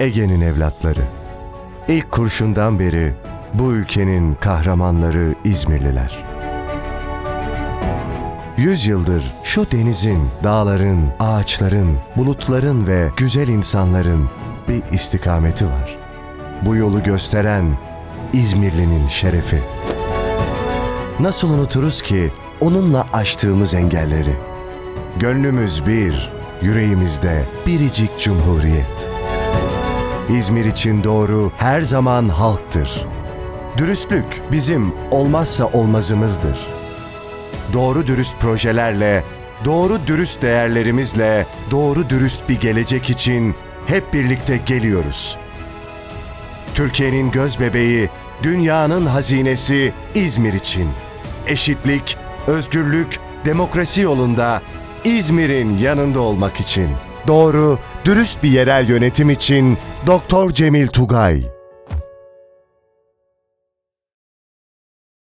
Ege'nin evlatları. İlk kurşundan beri bu ülkenin kahramanları İzmirliler. Yüz yıldır şu denizin, dağların, ağaçların, bulutların ve güzel insanların bir istikameti var. Bu yolu gösteren İzmirli'nin şerefi. Nasıl unuturuz ki onunla aştığımız engelleri? Gönlümüz bir, yüreğimizde biricik cumhuriyet. İzmir için doğru her zaman halktır. Dürüstlük bizim olmazsa olmazımızdır. Doğru dürüst projelerle, doğru dürüst değerlerimizle, doğru dürüst bir gelecek için hep birlikte geliyoruz. Türkiye'nin göz bebeği, dünyanın hazinesi İzmir için. Eşitlik, özgürlük, demokrasi yolunda İzmir'in yanında olmak için. Doğru, dürüst bir yerel yönetim için Doktor Cemil Tugay.